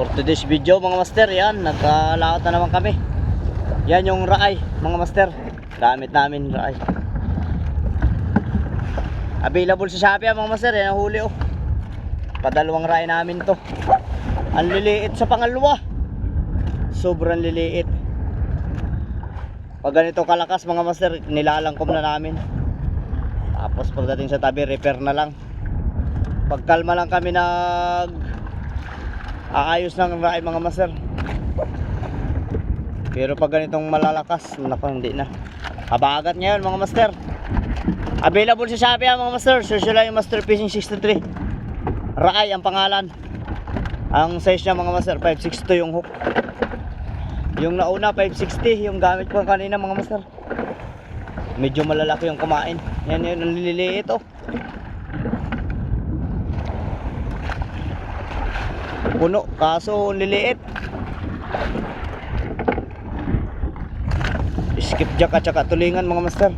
For today's video mga master, yan, nagkalaot na naman kami. Yan yung raay mga master. Gamit namin raay. Available sa Shopee ah, mga master, yan ang huli oh. Padalawang raay namin to. Ang liliit sa pangalawa. Sobrang liliit. Pag ganito kalakas mga master, nilalangkom na namin. Tapos pagdating sa tabi, repair na lang. Pagkalma lang kami nag aayos ng raay mga master. Pero pag ganitong malalakas, nako hindi na. Habagat ngayon mga master. Available sa Shopee ah, mga master. Search nyo lang yung Master Fishing 63. Raay ang pangalan. Ang size niya mga master, 562 yung hook. Yung nauna 560, yung gamit ko kanina mga master. Medyo malalaki yung kumain. Yan yun, ang liliit oh. Puno, kaso liliit. Skip jack at saka tulingan mga master.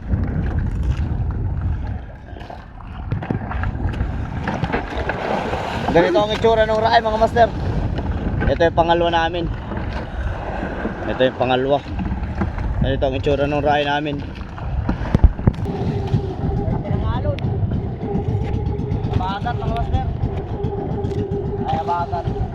Ganito ang itsura ng raay mga master. Ito yung pangalawa namin. Ito yung pangalawa. Ganito ang itsura ng raay namin. Bagat mga master. Bagat.